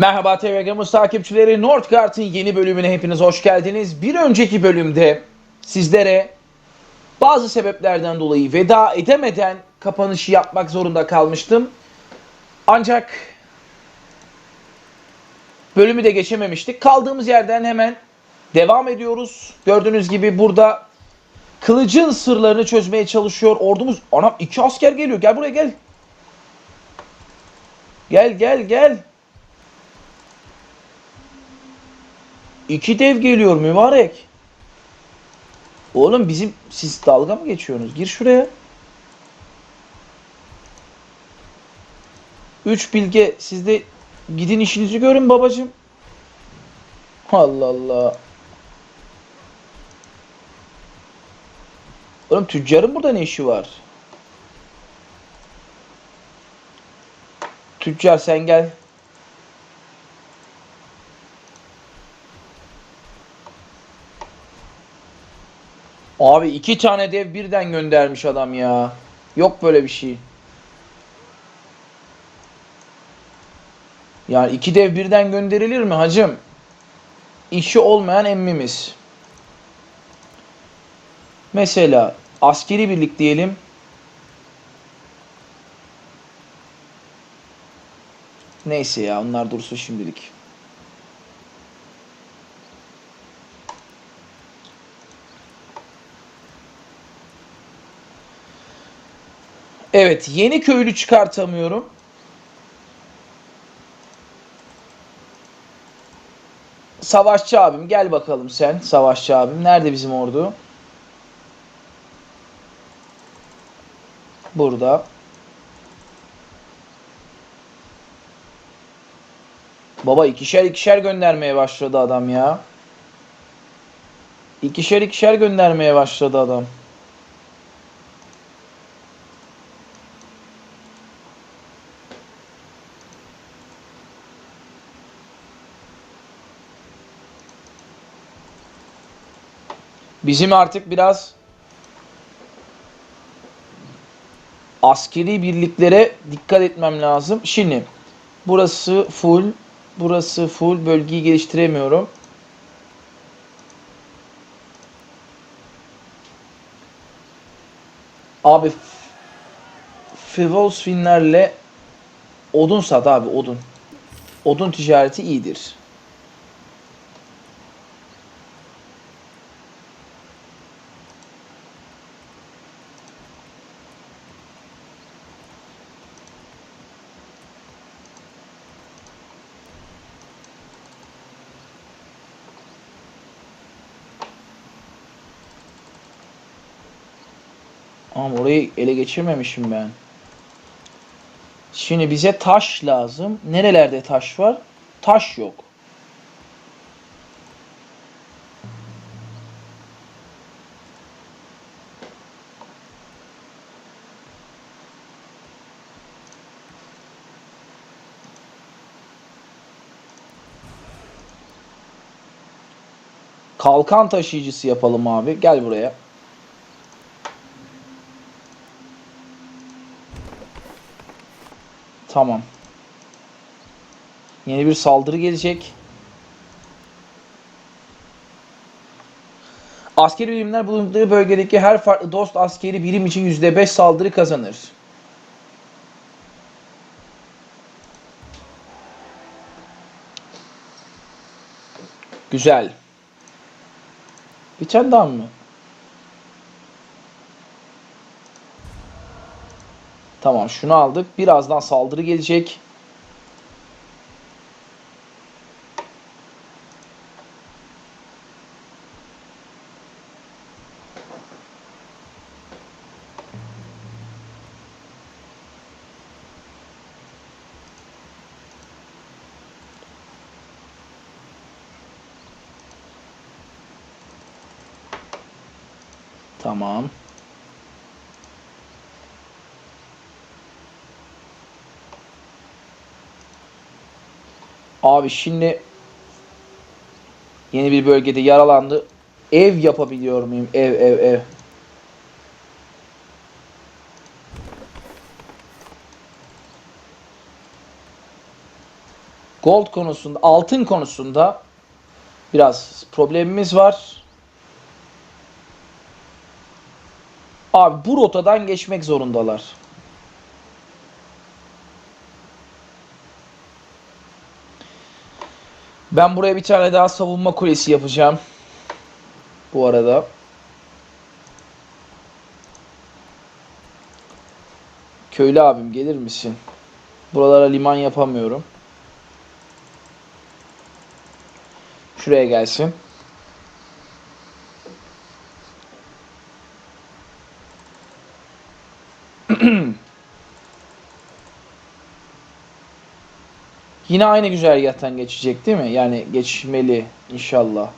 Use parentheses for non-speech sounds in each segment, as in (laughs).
Merhaba TV Gamers takipçileri. Northgard'ın yeni bölümüne hepiniz hoş geldiniz. Bir önceki bölümde sizlere bazı sebeplerden dolayı veda edemeden kapanışı yapmak zorunda kalmıştım. Ancak bölümü de geçememiştik. Kaldığımız yerden hemen devam ediyoruz. Gördüğünüz gibi burada kılıcın sırlarını çözmeye çalışıyor. Ordumuz... Anam iki asker geliyor. Gel buraya gel. Gel gel gel. İki dev geliyor mübarek. Oğlum bizim siz dalga mı geçiyorsunuz? Gir şuraya. Üç bilge siz de gidin işinizi görün babacım. Allah Allah. Oğlum tüccarın burada ne işi var? Tüccar sen gel. Abi iki tane dev birden göndermiş adam ya. Yok böyle bir şey. Yani iki dev birden gönderilir mi hacım? İşi olmayan emmimiz. Mesela askeri birlik diyelim. Neyse ya onlar dursun şimdilik. Evet, yeni köylü çıkartamıyorum. Savaşçı abim gel bakalım sen. Savaşçı abim. Nerede bizim ordu? Burada. Baba ikişer ikişer göndermeye başladı adam ya. İkişer ikişer göndermeye başladı adam. Bizim artık biraz askeri birliklere dikkat etmem lazım. Şimdi burası full, burası full bölgeyi geliştiremiyorum. Abi Fivolsfinlerle odun sat abi odun. Odun ticareti iyidir. Orayı ele geçirmemişim ben. Şimdi bize taş lazım. Nerelerde taş var? Taş yok. Kalkan taşıyıcısı yapalım abi. Gel buraya. Tamam. Yeni bir saldırı gelecek. Askeri birimler bulunduğu bölgedeki her farklı dost askeri birim için %5 saldırı kazanır. Güzel. Bir tane daha mı? Tamam şunu aldık. Birazdan saldırı gelecek. Tamam. Abi şimdi yeni bir bölgede yaralandı. Ev yapabiliyor muyum? Ev ev ev. Gold konusunda, altın konusunda biraz problemimiz var. Abi bu rotadan geçmek zorundalar. Ben buraya bir tane daha savunma kulesi yapacağım. Bu arada. Köylü abim gelir misin? Buralara liman yapamıyorum. Şuraya gelsin. Yine aynı güzergahtan geçecek değil mi? Yani geçmeli inşallah.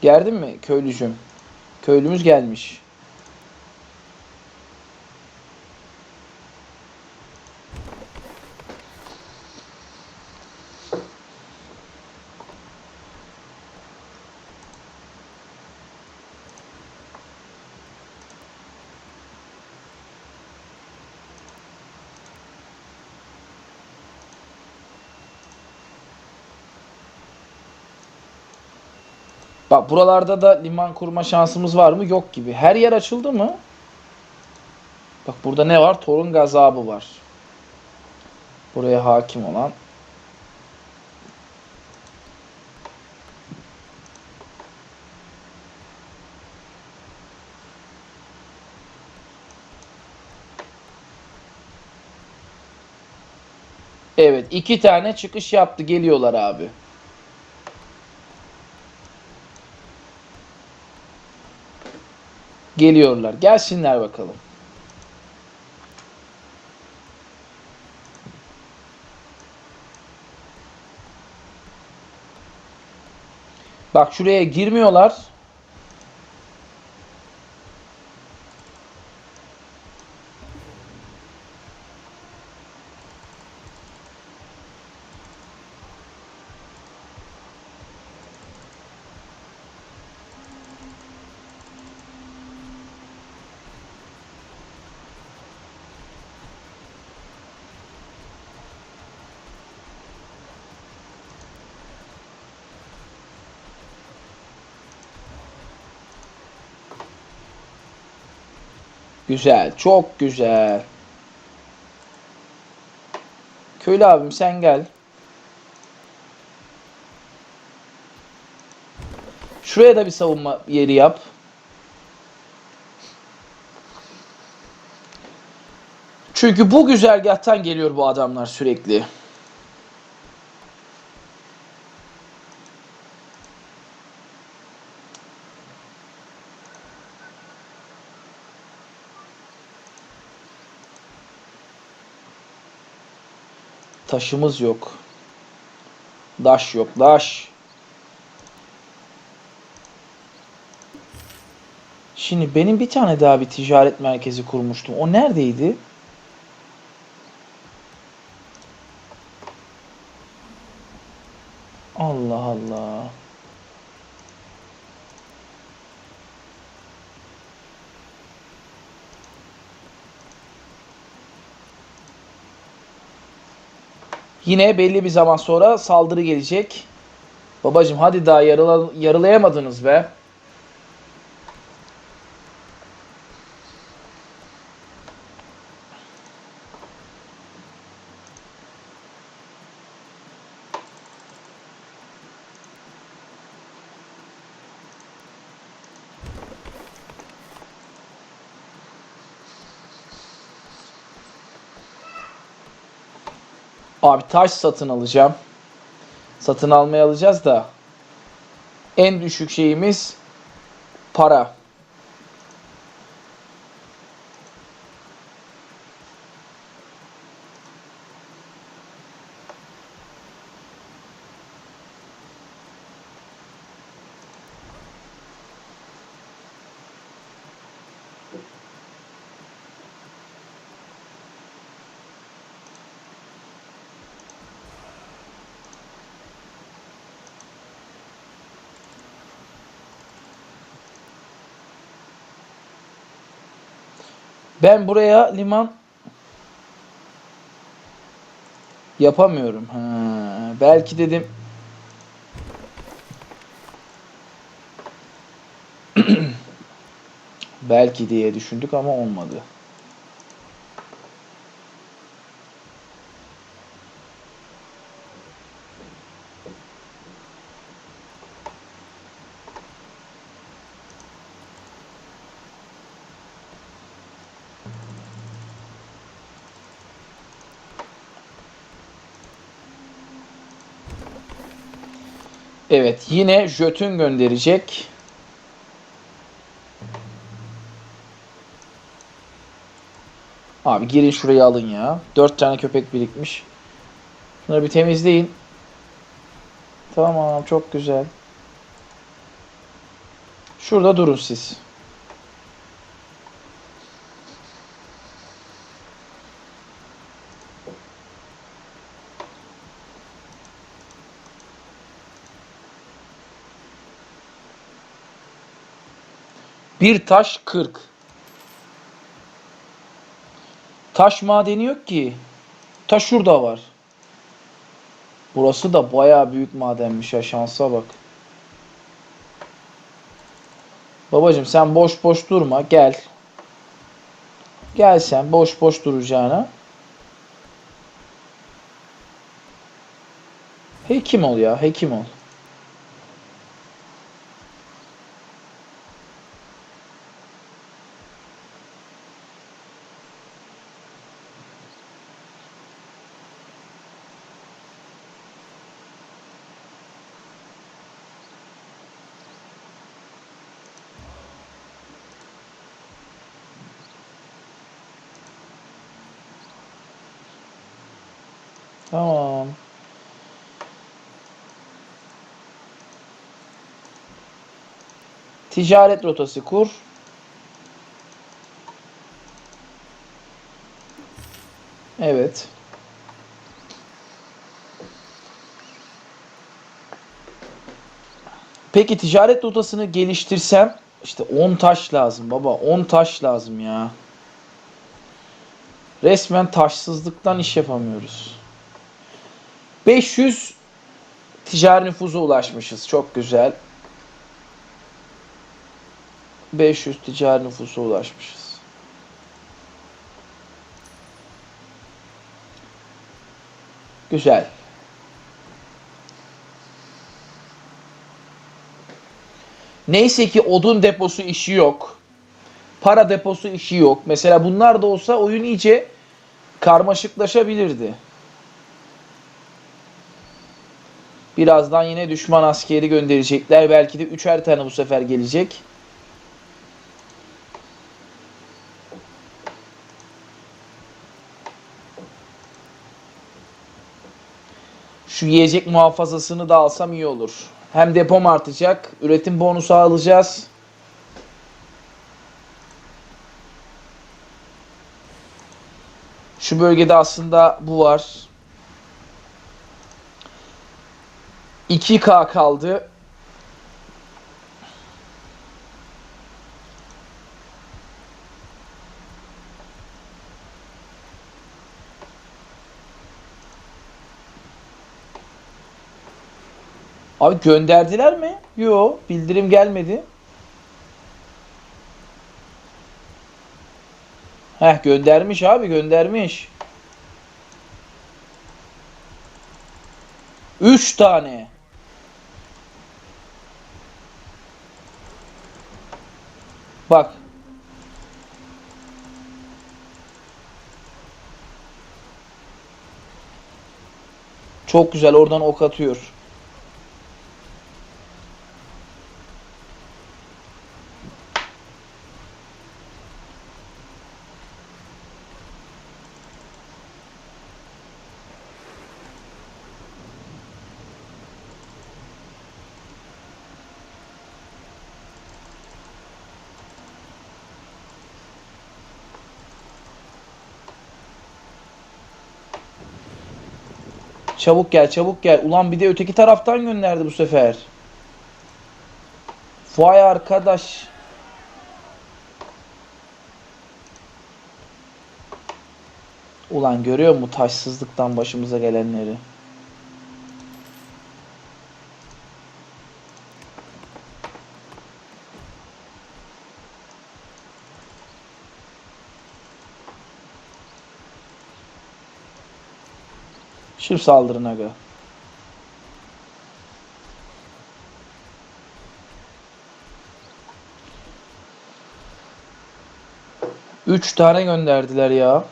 Geldin mi köylücüm? Köylümüz gelmiş. Bak buralarda da liman kurma şansımız var mı? Yok gibi. Her yer açıldı mı? Bak burada ne var? Torun gazabı var. Buraya hakim olan. Evet, iki tane çıkış yaptı. Geliyorlar abi. Geliyorlar. Gelsinler bakalım. Bak şuraya girmiyorlar. Güzel. Çok güzel. Köylü abim sen gel. Şuraya da bir savunma yeri yap. Çünkü bu güzergahtan geliyor bu adamlar sürekli. Taşımız yok. Daş yok. Daş. Şimdi benim bir tane daha bir ticaret merkezi kurmuştum. O neredeydi? Allah Allah. Yine belli bir zaman sonra saldırı gelecek. Babacım hadi daha yarıla, yarılayamadınız be. Abi taş satın alacağım. Satın almaya alacağız da en düşük şeyimiz para. Ben buraya liman yapamıyorum. Ha, belki dedim (clears throat) belki diye düşündük ama olmadı. Evet yine Jötün gönderecek. Abi girin şurayı alın ya. Dört tane köpek birikmiş. Şunları bir temizleyin. Tamam çok güzel. Şurada durun siz. Bir taş 40. Taş madeni yok ki. Taş şurada var. Burası da bayağı büyük madenmiş ya şansa bak. Babacım sen boş boş durma gel. Gel sen boş boş duracağına. Hekim ol ya hekim ol. Tamam. Ticaret rotası kur. Evet. Peki ticaret rotasını geliştirsem işte 10 taş lazım baba. 10 taş lazım ya. Resmen taşsızlıktan iş yapamıyoruz. 500 ticari nüfuza ulaşmışız. Çok güzel. 500 ticari nüfusa ulaşmışız. Güzel. Neyse ki odun deposu işi yok. Para deposu işi yok. Mesela bunlar da olsa oyun iyice karmaşıklaşabilirdi. Birazdan yine düşman askeri gönderecekler. Belki de üçer tane bu sefer gelecek. Şu yiyecek muhafazasını da alsam iyi olur. Hem depom artacak, üretim bonusu alacağız. Şu bölgede aslında bu var. 2K kaldı. Abi gönderdiler mi? Yo, bildirim gelmedi. Heh göndermiş abi göndermiş. 3 tane. Bak. Çok güzel oradan ok atıyor. Çabuk gel çabuk gel. Ulan bir de öteki taraftan gönderdi bu sefer. Vay arkadaş. Ulan görüyor mu taşsızlıktan başımıza gelenleri? Şif saldırın aga. Üç tane gönderdiler ya.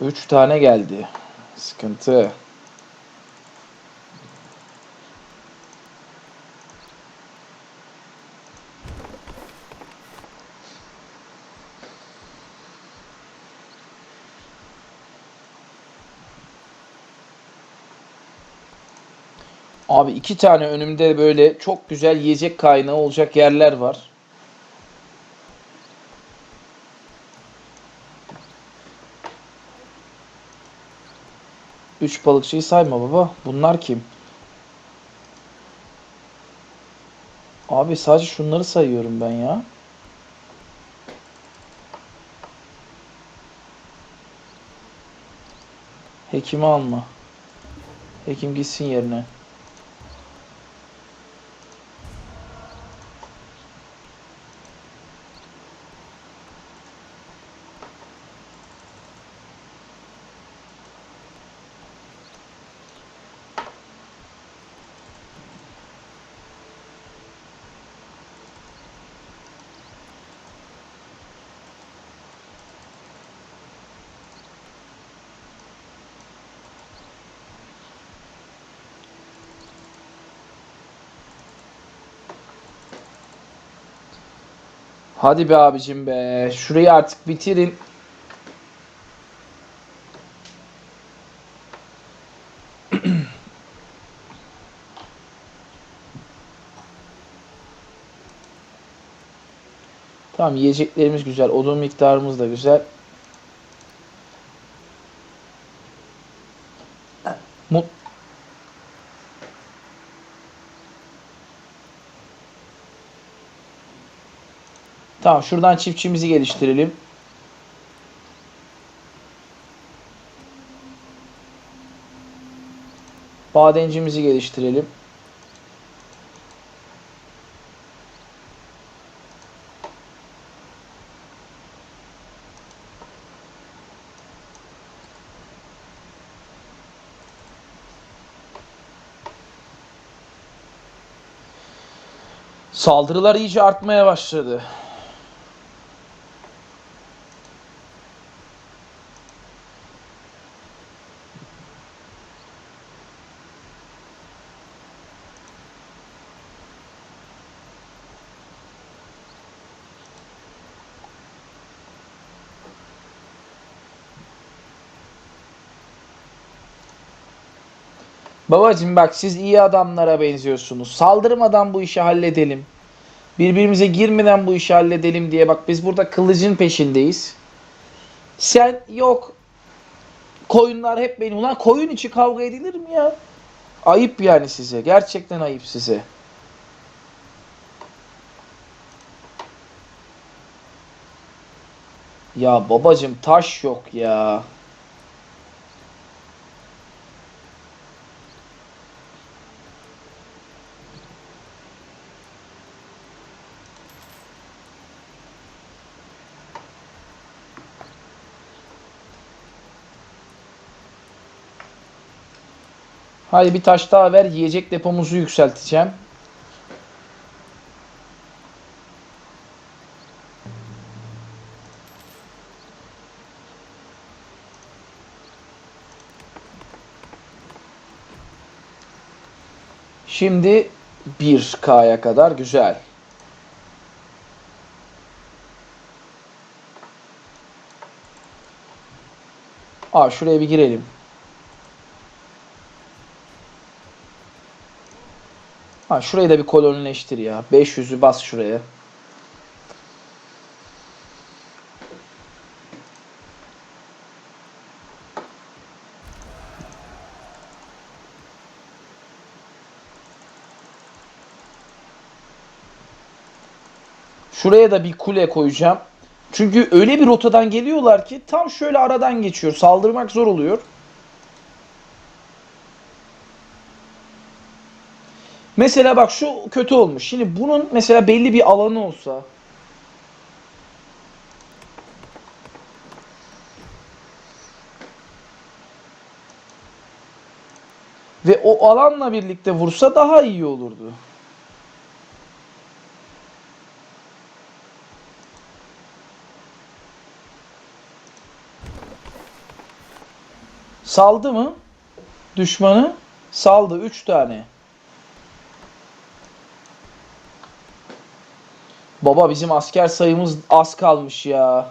Üç tane geldi. Sıkıntı. Abi iki tane önümde böyle çok güzel yiyecek kaynağı olacak yerler var. Üç balıkçıyı sayma baba. Bunlar kim? Abi sadece şunları sayıyorum ben ya. Hekimi alma. Hekim gitsin yerine. Hadi be abicim be. Şurayı artık bitirin. (clears throat) Tamam yiyeceklerimiz güzel. Odun miktarımız da güzel. Tamam şuradan çiftçimizi geliştirelim. Badencimizi geliştirelim. Saldırılar iyice artmaya başladı. Babacım bak siz iyi adamlara benziyorsunuz. Saldırmadan bu işi halledelim. Birbirimize girmeden bu işi halledelim diye bak biz burada kılıcın peşindeyiz. Sen yok koyunlar hep benim. Ulan koyun içi kavga edilir mi ya? Ayıp yani size. Gerçekten ayıp size. Ya babacım taş yok ya. Hadi bir taş daha ver. Yiyecek depomuzu yükselteceğim. Şimdi 1K'ya kadar güzel. Aa şuraya bir girelim. Ha şurayı da bir kolonileştir ya. 500'ü bas şuraya. Şuraya da bir kule koyacağım. Çünkü öyle bir rotadan geliyorlar ki tam şöyle aradan geçiyor. Saldırmak zor oluyor. Mesela bak şu kötü olmuş. Şimdi bunun mesela belli bir alanı olsa. Ve o alanla birlikte vursa daha iyi olurdu. Saldı mı? Düşmanı saldı 3 tane. Baba bizim asker sayımız az kalmış ya.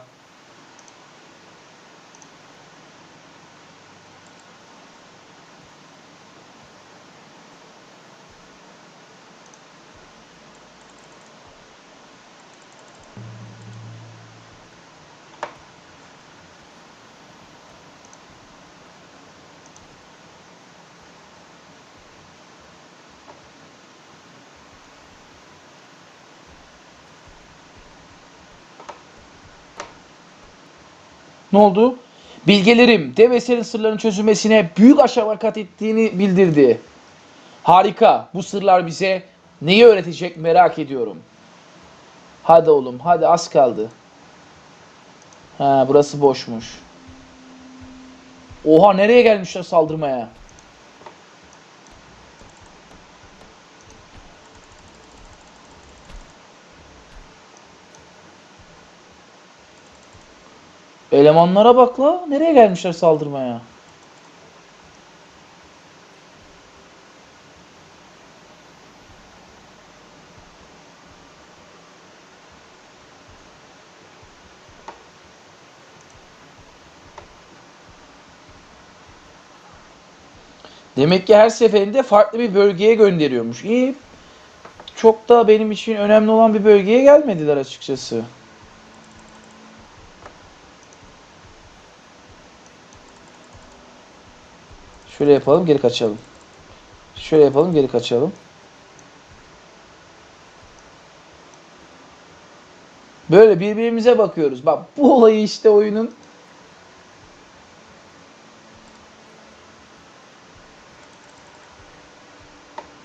Ne oldu? Bilgelerim dev eserin sırlarının çözülmesine büyük aşama kat ettiğini bildirdi. Harika. Bu sırlar bize neyi öğretecek merak ediyorum. Hadi oğlum hadi az kaldı. Ha burası boşmuş. Oha nereye gelmişler saldırmaya? Elemanlara bak la. Nereye gelmişler saldırmaya? Demek ki her seferinde farklı bir bölgeye gönderiyormuş. İyi. Çok da benim için önemli olan bir bölgeye gelmediler açıkçası. Şöyle yapalım geri kaçalım. Şöyle yapalım geri kaçalım. Böyle birbirimize bakıyoruz. Bak bu olayı işte oyunun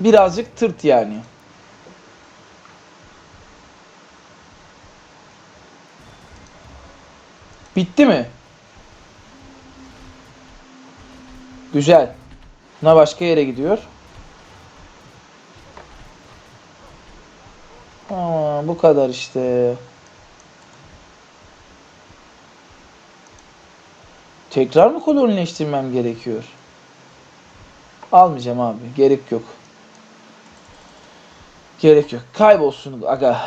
birazcık tırt yani. Bitti mi? Güzel. Buna başka yere gidiyor. Aa, bu kadar işte. Tekrar mı kolonileştirmem gerekiyor? Almayacağım abi. Gerek yok. Gerek yok. Kaybolsun aga.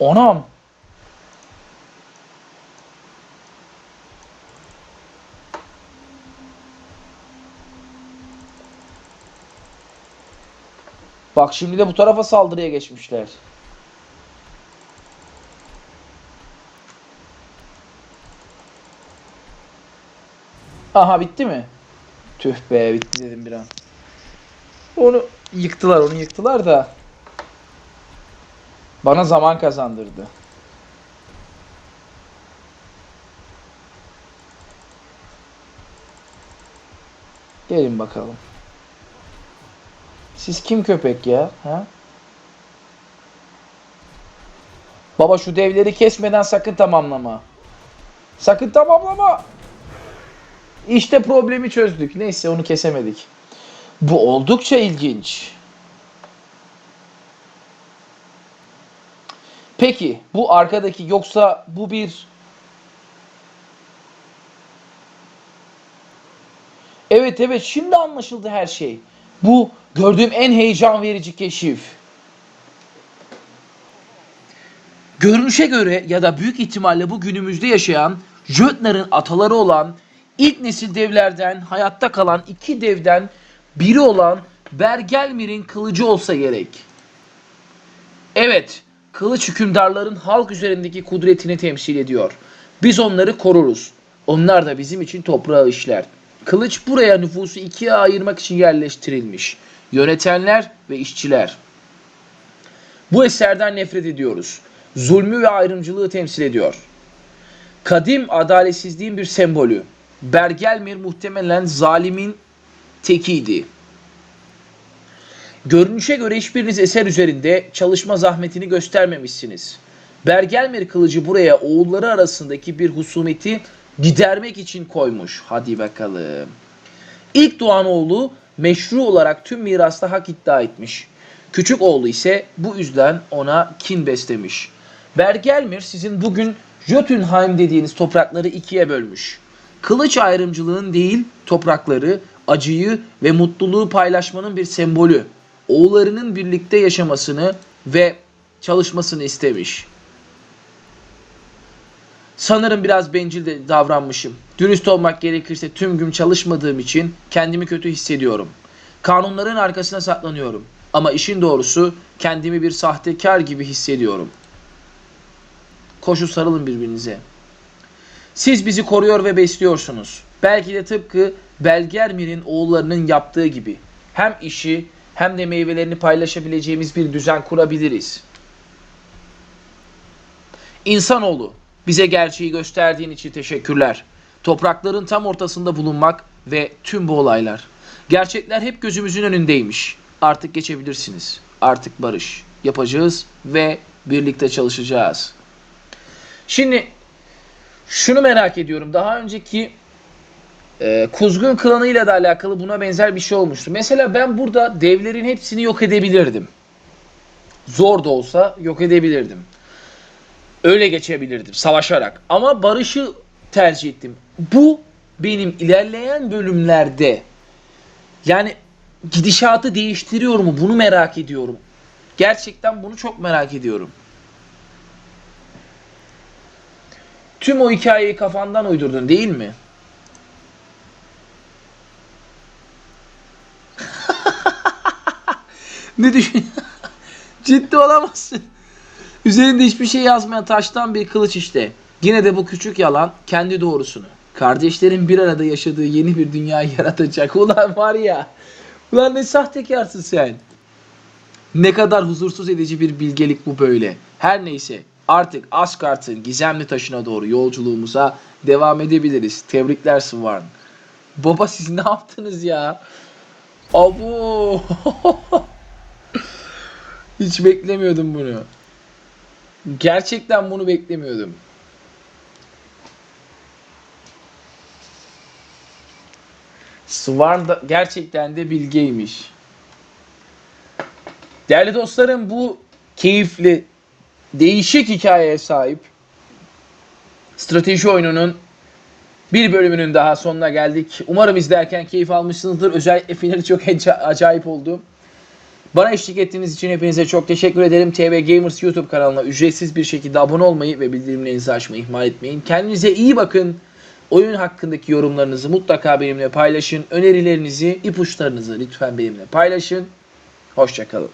Onam. Bak şimdi de bu tarafa saldırıya geçmişler. Aha bitti mi? Tüh be bitti dedim bir an. Onu yıktılar onu yıktılar da. Bana zaman kazandırdı. Gelin bakalım. Siz kim köpek ya? Ha? Baba şu devleri kesmeden sakın tamamlama. Sakın tamamlama. İşte problemi çözdük. Neyse onu kesemedik. Bu oldukça ilginç. Peki bu arkadaki yoksa bu bir Evet evet şimdi anlaşıldı her şey. Bu gördüğüm en heyecan verici keşif. Görünüşe göre ya da büyük ihtimalle bu günümüzde yaşayan Jötner'in ataları olan ilk nesil devlerden hayatta kalan iki devden biri olan Bergelmir'in kılıcı olsa gerek. Evet, kılıç hükümdarların halk üzerindeki kudretini temsil ediyor. Biz onları koruruz. Onlar da bizim için toprağı işler. Kılıç buraya nüfusu ikiye ayırmak için yerleştirilmiş. Yönetenler ve işçiler. Bu eserden nefret ediyoruz. Zulmü ve ayrımcılığı temsil ediyor. Kadim adaletsizliğin bir sembolü. Bergelmir muhtemelen zalimin tekiydi. Görünüşe göre hiçbiriniz eser üzerinde çalışma zahmetini göstermemişsiniz. Bergelmir kılıcı buraya oğulları arasındaki bir husumeti gidermek için koymuş. Hadi bakalım. İlk doğan oğlu meşru olarak tüm mirasta hak iddia etmiş. Küçük oğlu ise bu yüzden ona kin beslemiş. Bergelmir sizin bugün Jotunheim dediğiniz toprakları ikiye bölmüş. Kılıç ayrımcılığın değil, toprakları, acıyı ve mutluluğu paylaşmanın bir sembolü. Oğullarının birlikte yaşamasını ve çalışmasını istemiş. Sanırım biraz bencil de davranmışım. Dürüst olmak gerekirse tüm gün çalışmadığım için kendimi kötü hissediyorum. Kanunların arkasına saklanıyorum. Ama işin doğrusu kendimi bir sahtekar gibi hissediyorum. Koşu sarılın birbirinize. Siz bizi koruyor ve besliyorsunuz. Belki de tıpkı Belgermir'in oğullarının yaptığı gibi. Hem işi hem de meyvelerini paylaşabileceğimiz bir düzen kurabiliriz. İnsanoğlu, bize gerçeği gösterdiğin için teşekkürler. Toprakların tam ortasında bulunmak ve tüm bu olaylar. Gerçekler hep gözümüzün önündeymiş. Artık geçebilirsiniz. Artık barış yapacağız ve birlikte çalışacağız. Şimdi şunu merak ediyorum. Daha önceki e, Kuzgun klanı ile de alakalı buna benzer bir şey olmuştu. Mesela ben burada devlerin hepsini yok edebilirdim. Zor da olsa yok edebilirdim. Öyle geçebilirdim savaşarak. Ama barışı tercih ettim. Bu benim ilerleyen bölümlerde yani gidişatı değiştiriyor mu? Bunu merak ediyorum. Gerçekten bunu çok merak ediyorum. Tüm o hikayeyi kafandan uydurdun değil mi? Ne düşün? (laughs) Ciddi olamazsın. Üzerinde hiçbir şey yazmayan taştan bir kılıç işte. Yine de bu küçük yalan kendi doğrusunu. Kardeşlerin bir arada yaşadığı yeni bir dünya (laughs) yaratacak. Ulan var ya. Ulan ne sahtekarsın sen. Ne kadar huzursuz edici bir bilgelik bu böyle. Her neyse artık Asgard'ın gizemli taşına doğru yolculuğumuza devam edebiliriz. Tebrikler Swarn. Baba siz ne yaptınız ya? Abu. (laughs) Hiç beklemiyordum bunu. Gerçekten bunu beklemiyordum. Swarn da gerçekten de bilgeymiş. Değerli dostlarım bu keyifli, değişik hikayeye sahip strateji oyununun bir bölümünün daha sonuna geldik. Umarım izlerken keyif almışsınızdır. Özellikle finali çok aca- acayip oldu. Bana eşlik ettiğiniz için hepinize çok teşekkür ederim. TV Gamers YouTube kanalına ücretsiz bir şekilde abone olmayı ve bildirimlerinizi açmayı ihmal etmeyin. Kendinize iyi bakın. Oyun hakkındaki yorumlarınızı mutlaka benimle paylaşın. Önerilerinizi, ipuçlarınızı lütfen benimle paylaşın. Hoşçakalın.